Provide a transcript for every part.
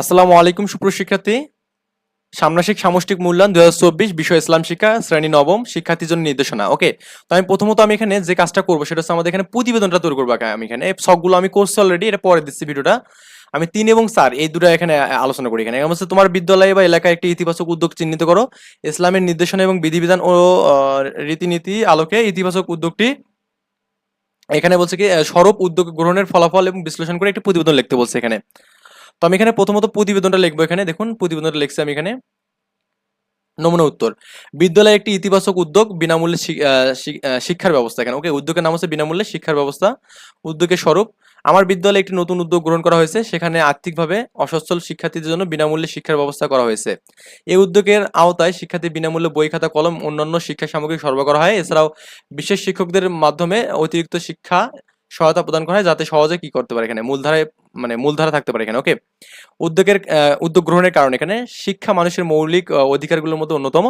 আসসালামু আলাইকুম সুপ্রশিক্ষার্থী সামনাসিক সামষ্টিক মূল্যায়ন দু হাজার চব্বিশ, বিষয় ইসলাম শিক্ষা, শ্রেণি নবম, শিক্ষার্থীর জন্য নির্দেশনা। ওকে তো আমি প্রথমত আমি এখানে যে কাজটা করব, সেটা হচ্ছে আমাদের এখানে প্রতিবেদনটা তৈরি করব আমি এখানে। সবগুলো আমি করছি অলরেডি এটা পরে দিচ্ছি ভিডিওটা। আমি তিন এবং চার, এই দুটো এখানে আলোচনা করি এখানে। হচ্ছে তোমার বিদ্যালয়ে বা এলাকায় একটি ইতিবাচক উদ্যোগ চিহ্নিত করো। ইসলামের নির্দেশনা এবং বিধিবিধান ও রীতিনীতি আলোকে ইতিবাচক উদ্যোগটি এখানে বলছে কি সরব উদ্যোগ গ্রহণের ফলাফল এবং বিশ্লেষণ করে একটি প্রতিবেদন লিখতে বলছে এখানে। আমি এখানে প্রথমত প্রতিবেদনটা লিখব এখানে। দেখুন, প্রতিবেদনটা লিখছি আমি এখানে। নমুনা উত্তর। বিদ্যালয়ে একটি ইতিবাচক উদ্যোগ বিনামূল্যে শিক্ষার ব্যবস্থা এখানে। ওকে, উদ্যোগের নাম হচ্ছে বিনামূল্যে শিক্ষার ব্যবস্থা। উদ্যোগের স্বরূপ, আমার বিদ্যালয়ে একটি নতুন উদ্যোগ গ্রহণ করা হয়েছে। সেখানে আর্থিকভাবে অসচ্ছল শিক্ষার্থীদের জন্য বিনামূল্যে শিক্ষার ব্যবস্থা করা হয়েছে। এই উদ্যোগের আওতায় শিক্ষার্থী বিনামূল্যে বই খাতা, কলম, অন্যান্য শিক্ষা সামগ্রী সরবরাহ করা হয়। এছাড়াও বিশেষ শিক্ষকদের মাধ্যমে অতিরিক্ত শিক্ষা সহায়তা প্রদান করা হয় যাতে সহজে কি করতে পারে এখানে? মূলধারায় মানে মূলধারা থাকতে পারে এখানে, ওকে? উদ্যোগের উদ্যোগ গ্রহণের কারণে এখানে শিক্ষা মানুষের মৌলিক অধিকারগুলোর মধ্যে অন্যতম।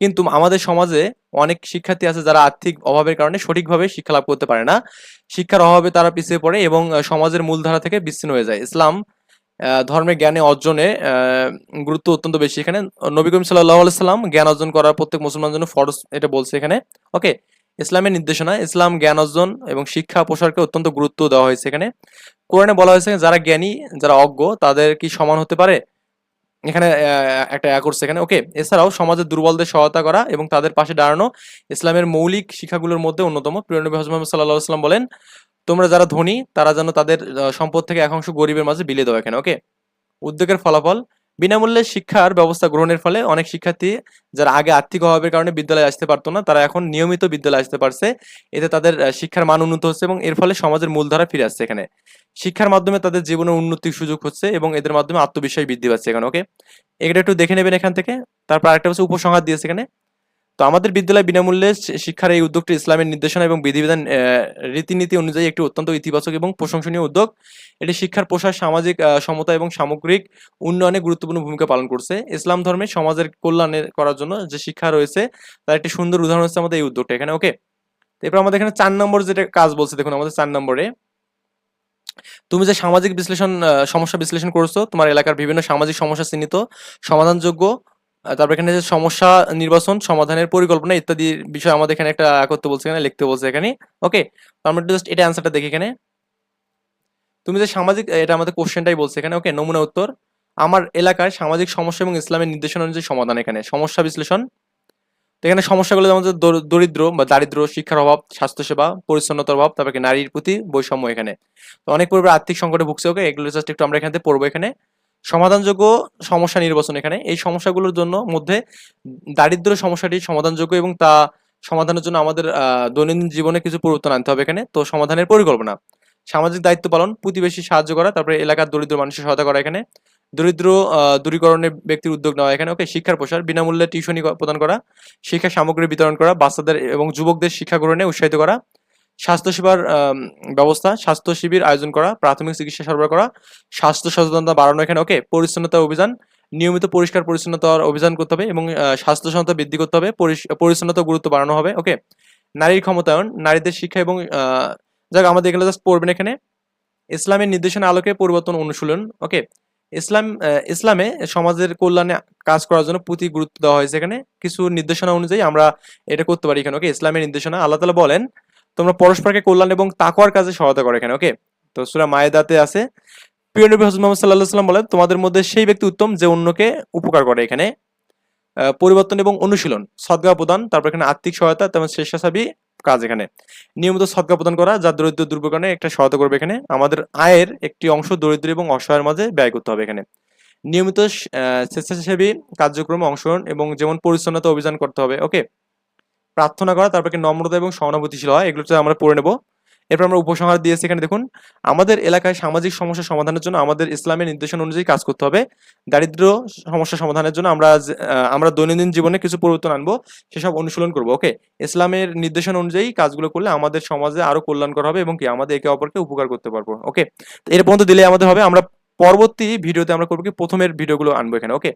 কিন্তু আমাদের সমাজে অনেক শিক্ষার্থী আছে যারা আর্থিক অভাবের কারণে সঠিকভাবে শিক্ষা লাভ করতে পারে না। শিক্ষার অভাবে তারা পিছিয়ে পড়ে এবং সমাজের মূলধারা থেকে বিচ্ছিন্ন হয়ে যায়। ইসলাম ধর্মের জ্ঞানে অর্জনে গুরুত্ব অত্যন্ত বেশি এখানে। নবী করিম সাল্লাহ সাল্লাম জ্ঞান অর্জন করার প্রত্যেক মুসলমানের জন্য ফরজ এটা বলছে এখানে, ওকে? ইসলামের নির্দেশনা, ইসলাম জ্ঞান অর্জন এবং শিক্ষা প্রসারকে অত্যন্ত গুরুত্ব দেওয়া হয়েছে এখানে। কোরআনে বলা হয়েছে যারা জ্ঞানী, যারা অজ্ঞ, তাদের কি সমান হতে পারে? এখানে একটা অ্যা করছে এখানে। ওকে এছাড়াও সমাজের দুর্বলদের সহায়তা করা এবং তাদের পাশে দাঁড়ানো ইসলামের মৌলিক শিক্ষাগুলোর মধ্যে অন্যতম। প্রিয় নবী হজরত মোহাম্মদ সাল্লাহ সাল্লাম বলেন, তোমরা যারা ধনী, তারা যেন তাদের সম্পদ থেকে এক অংশ গরিবের মাঝে বিলিয়ে দাও এখানে। ওকে উদ্যোগের ফলাফল বিনামূল্যে শিক্ষার ব্যবস্থা গ্রহণের ফলে অনেক শিক্ষার্থী যারা আগে আর্থিক অভাবের কারণে বিদ্যালয়ে আসতে পারতো না, তারা এখন নিয়মিত বিদ্যালয়ে আসতে পারছে। এতে তাদের শিক্ষার মান উন্নত হচ্ছে এবং এর ফলে সমাজের মূলধারা ফিরে আসছে এখানে। শিক্ষার মাধ্যমে তাদের জীবনের উন্নতির সুযোগ হচ্ছে এবং এদের মাধ্যমে আত্মবিশ্বাস বৃদ্ধি পাচ্ছে এখানে ওকে এটা একটু দেখে নেবেন এখান থেকে। তারপর আরেকটা হচ্ছে উপসংহার দিয়েছে এখানে। তো আমাদের বিদ্যালয়ে বিনামূল্যে শিক্ষার এই উদ্যোগটি ইসলামের নির্দেশনা এবং বিধিবিধান রীতিনীতি অনুযায়ী একটি অত্যন্ত ইতিবাচক এবং প্রশংসনীয় উদ্যোগ। এটি শিক্ষার প্রসার সামাজিক সমতা এবং সামগ্রিক উন্নয়নে গুরুত্বপূর্ণ ভূমিকা পালন করছে। ইসলাম ধর্মে সমাজের কল্যাণে করার জন্য যে শিক্ষা রয়েছে, তার একটি সুন্দর উদাহরণ হচ্ছে আমাদের এই উদ্যোগটা এখানে, ওকে? এরপর আমাদের এখানে চার নম্বর যেটা কাজ বলছে, দেখুন আমাদের চার নম্বরে। তুমি যে সামাজিক বিশ্লেষণ সমস্যা বিশ্লেষণ করছ, তোমার এলাকার বিভিন্ন সামাজিক সমস্যা চিহ্নিত, সমাধানযোগ্য তারপর এখানে যে সমস্যা নির্বাচন, সমাধানের পরিকল্পনা ইত্যাদি বিষয় আমাদের এখানে একটা করতে বলছে এখানে, লিখতে বলছে এখানে। ওকে? আমরা জাস্ট এটা অ্যান্সারটা দেখি এখানে। তুমি যে সামাজিক এটা আমাদের কোশ্চেনটাই বলছে এখানে, ওকে? নমুনা উত্তর। আমার এলাকায় সামাজিক সমস্যা এবং ইসলামের নির্দেশনা অনুযায়ী সমাধান এখানে। সমস্যা বিশ্লেষণ। তো এখানে সমস্যাগুলো যেমন দরিদ্র বা দারিদ্র শিক্ষার অভাব, স্বাস্থ্যসেবা, পরিচ্ছন্নতার অভাব, তারপরে নারীর প্রতি বৈষম্য এখানে। তো অনেক পরিবার আর্থিক সংকটে ভুগছে, ওকে? এগুলো জাস্ট একটু আমরা এখান পড়ব এখানে। সমাধানযোগ্য সমস্যা নির্বাচন এখানে। এই সমস্যাগুলোর জন্য মধ্যে দারিদ্র সমস্যাটি সমাধানযোগ্য এবং তা সমাধানের জন্য আমাদের দৈনন্দিন জীবনে কিছু পরিবর্তন আনতে হবে এখানে। তো সমাধানের পরিকল্পনা। সামাজিক দায়িত্ব পালন প্রতিবেশী সাহায্য করা তারপরে এলাকার দরিদ্র মানুষের সহায়তা করা এখানে। দরিদ্র আহ, দূরীকরণের ব্যক্তির উদ্যোগ নেওয়া এখানে। ওকে শিক্ষার প্রসার বিনামূল্যে টিউশনি প্রদান করা। শিক্ষা সামগ্রী বিতরণ করা বাচ্চাদের এবং যুবকদের শিক্ষা গ্রহণে উৎসাহিত করা। স্বাস্থ্যসেবার ব্যবস্থা, স্বাস্থ্য শিবির আয়োজন করা, প্রাথমিক চিকিৎসা সরবরাহ করা, স্বাস্থ্য সচেতনতা বাড়ানো এখানে ওকে পরিচ্ছন্নতা অভিযান, নিয়মিত পরিষ্কার পরিচ্ছন্নতার অভিযান করতে হবে এবং স্বাস্থ্য সচেতনতা বৃদ্ধি করতে হবে পরিচ্ছন্নতা গুরুত্ব বাড়ানো হবে ওকে নারীর ক্ষমতায়ন, নারীদের শিক্ষা এবং যাক, আমাদের এগুলো জাস্ট পড়বেন এখানে, ইসলামের নির্দেশনা আলোকে পরিবর্তন অনুশীলন ওকে ইসলাম ইসলামে সমাজের কল্যাণে কাজ করার জন্য প্রতি গুরুত্ব দেওয়া হয়েছে এখানে, কিছু নির্দেশনা অনুযায়ী আমরা এটা করতে পারি এখানে ওকে ইসলামের নির্দেশনা, আল্লাহ তালা বলেন তোমরা পরস্পরকে কল্যাণ এবং তাকওয়ার কাজে সহায়তা করো এখানে, ওকে? তো সুরা মায়েদাতে আছে, প্রিয় নবী হজরত মোহাম্মদ সাল্লাহ সাল্লাম বলেন, তোমাদের মধ্যে সেই ব্যক্তি উত্তম যে অন্যকে উপকার করে এখানে। পরিবর্তন এবং অনুশীলন, সদ্গা প্রদান, তারপর এখানে আর্থিক সহায়তা তেমন স্বেচ্ছাসেবী কাজ এখানে। নিয়মিত সদ্গা প্রদান করা, যা দরিদ্র দুর্ভোগণে একটা সহায়তা করবে এখানে। আমাদের আয়ের একটি অংশ দরিদ্র এবং অসহায়ের মাঝে ব্যয় করতে হবে এখানে। নিয়মিত স্বেচ্ছাসেবী কার্যক্রমে অংশগ্রহণ এবং যেমন পরিচ্ছন্নতা অভিযান করতে হবে, ওকে? প্রার্থনা করা, তারপরে নম্রতা এবং সহানুভূতিশীল হয় এগুলো আমরা পড়ে নেব। এরপর আমরা উপসংহার দিয়েছি এখানে, দেখুন, আমাদের এলাকায় সামাজিক সমস্যা সমাধানের জন্য আমাদের ইসলামের নির্দেশনা অনুযায়ী কাজ করতে হবে। দারিদ্র সমস্যা সমাধানের জন্য আমরা আমরা দৈনন্দিন জীবনে কিছু পরিবর্তন আনব, সেসব অনুশীলন করব, ওকে? ইসলামের নির্দেশনা অনুযায়ী কাজগুলো করলে আমাদের সমাজে আরও কল্যাণকর হবে এবং কি আমাদের একে অপরকে উপকার করতে পারব, ওকে? এর পর্যন্ত দিলে আমাদের হবে, আমরা পরবর্তী ভিডিওতে আমরা করব কি, প্রথমের ভিডিওগুলো আনব এখানে, ওকে?